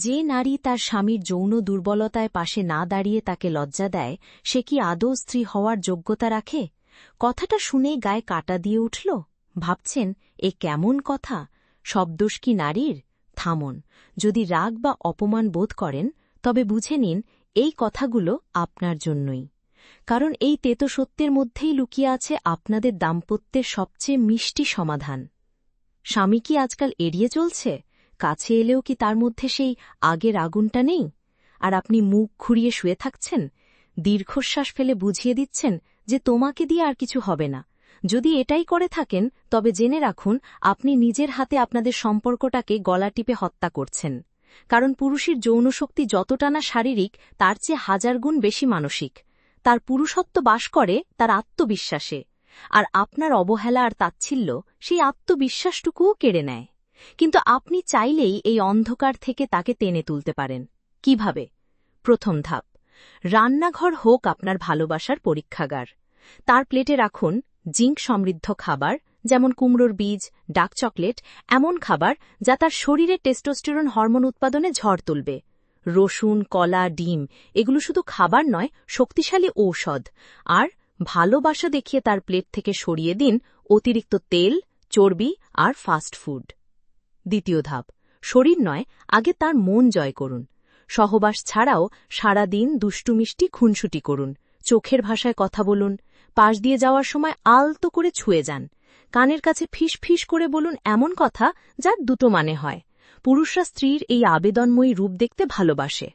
যে নারী তার স্বামীর যৌন দুর্বলতায় পাশে না দাঁড়িয়ে তাকে লজ্জা দেয়, সে কি আদৌ স্ত্রী হওয়ার যোগ্যতা রাখে? কথাটা শুনেই গায়ে কাটা দিয়ে উঠল। ভাবছেন, এ কেমন কথা? সব দোষ কি নারীর? থামন, যদি রাগ বা অপমান বোধ করেন, তবে বুঝে নিন, এই কথাগুলো আপনার জন্যই। কারণ এই তেতো সত্যের মধ্যেই লুকিয়ে আছে আপনাদের দাম্পত্যের সবচেয়ে মিষ্টি সমাধান। স্বামী কি আজকাল এড়িয়ে চলছে? কাছে এলেও কি তার মধ্যে সেই আগের আগুনটা নেই? আর আপনি মুখ ঘুরিয়ে শুয়ে থাকছেন? দীর্ঘশ্বাস ফেলে বুঝিয়ে দিচ্ছেন যে তোমাকে দিয়ে আর কিছু হবে না। যদি এটাই করে থাকেন, তবে জেনে রাখুন, আপনি নিজের হাতে আপনাদের সম্পর্কটাকে গলা টিপে হত্যা করছেন। কারণ পুরুষের যৌনশক্তি যতটা না শারীরিক, তার চেয়ে হাজার গুণ বেশি মানসিক। তার পুরুষত্ব বাস করে তার আত্মবিশ্বাসে। আর আপনার অবহেলা আর তাচ্ছিল্য সেই আত্মবিশ্বাসটুকুও কেড়ে নেয়। কিন্তু আপনি চাইলেই এই অন্ধকার থেকে তাকে টেনে তুলতে পারেন। কীভাবে? প্রথম ধাপ। রান্নাঘর হোক আপনার ভালোবাসার পরীক্ষাগার। তার প্লেটে রাখুন জিঙ্ক সমৃদ্ধ খাবার, যেমন কুমড়োর বীজ ডাক চকলেট, এমন খাবার যা তার শরীরে টেস্টোস্টেরন হরমোন উৎপাদনে ঝড় তুলবে। রসুন, কলা, ডিম, এগুলো শুধু খাবার নয়, শক্তিশালী ঔষধ। আর ভালোবাসা দেখিয়ে তার প্লেট থেকে সরিয়ে দিন অতিরিক্ত তেল, চর্বি আর ফাস্ট ফুড। দ্বিতীয় ধাপ, শরীর নয়, আগে তার মন জয় করুন। সহবাস ছাড়াও সারা সারাদিন দুষ্টুমিষ্টি খুনসুটি করুন। চোখের ভাষায় কথা বলুন। পাশ দিয়ে যাওয়ার সময় আলতো করে ছুঁয়ে যান। কানের কাছে ফিস ফিস করে বলুন এমন কথা যার দুটো মানে হয়। পুরুষরা স্ত্রীর এই আবেদনময়ী রূপ দেখতে ভালোবাসে।